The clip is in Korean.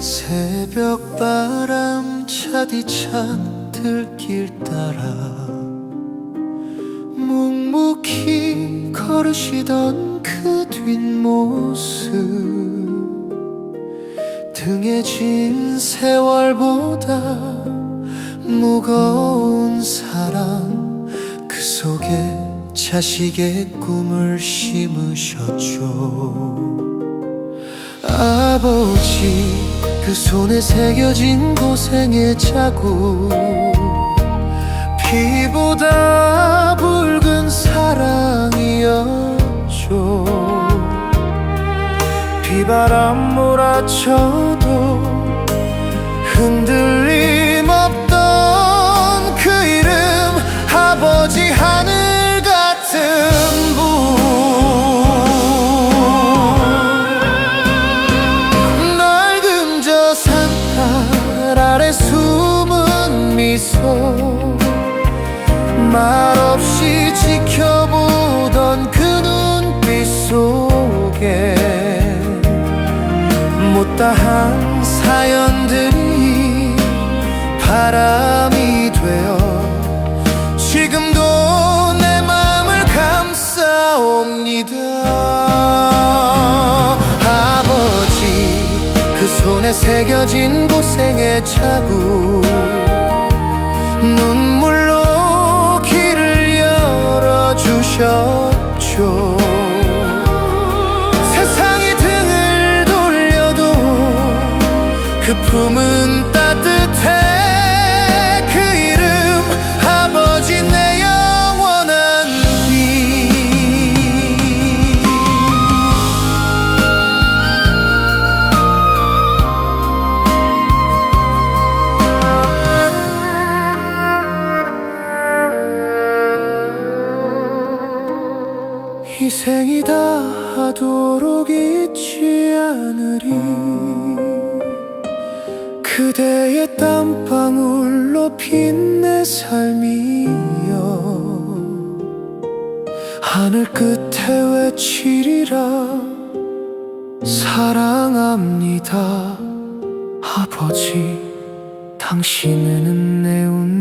새벽 바람 차디찬 들길 따라 묵묵히 걸으시던 그 뒷모습 등에 진 세월보다 무거운 사랑 그 속에 자식의 꿈을 심으셨죠. 아버지 그 손에 새겨진 고생의 자국 피보다 붉은 사 바람 몰아쳐도 흔들림 없던 그 이름 아버지 하늘 같은 분. 낡은 저 산딸 아래 숨은 미소 말없이 못다한 사연들이 바람이 되어 지금도 내 맘을 감싸옵니다. 아버지 그 손에 새겨진 고생의 자국 눈물로 길을 열어주셨죠 품은 따뜻해. 그 이름 아버지 내 영원한 빛 희생이다 하도록 잊지 않으리 그대의 땀방울로 핀내 삶이여. 하늘 끝에 외치리라 사랑합니다. 아버지 당신은 내 운명입니다